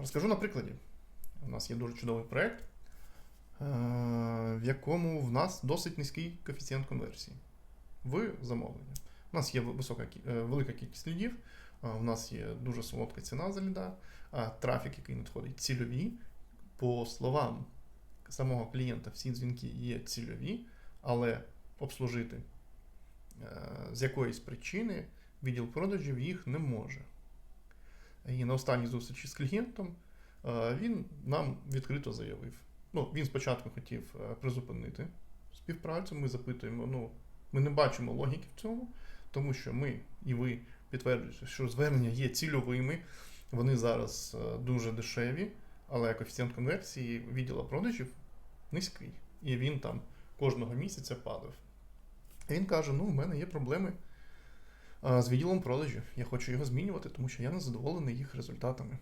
Розкажу на прикладі. У нас є дуже чудовий проєкт, е, в якому в нас досить низький коефіцієнт конверсії в замовлення. У нас є висока, е, велика кількість лідів, а у нас є дуже солодка ціна за ліда, трафік, який надходить, цільові. По словам самого клієнта, всі дзвінки є цільові, але обслужити е, з якоїсь причини відділ продажів їх не може. І на останній зустрічі з клієнтом е, він нам відкрито заявив. Ну, він спочатку хотів е, призупинити співпрацю. Ми запитуємо, ну, ми не бачимо логіки в цьому, тому що ми і ви підтверджуєте, що звернення є цільовими, вони зараз е, дуже дешеві, але коефіцієнт конверсії відділу продажів низький. І він там кожного місяця падав. І він каже: ну, в мене є проблеми з відділом продажів. Я хочу його змінювати, тому що я не задоволений їх результатами.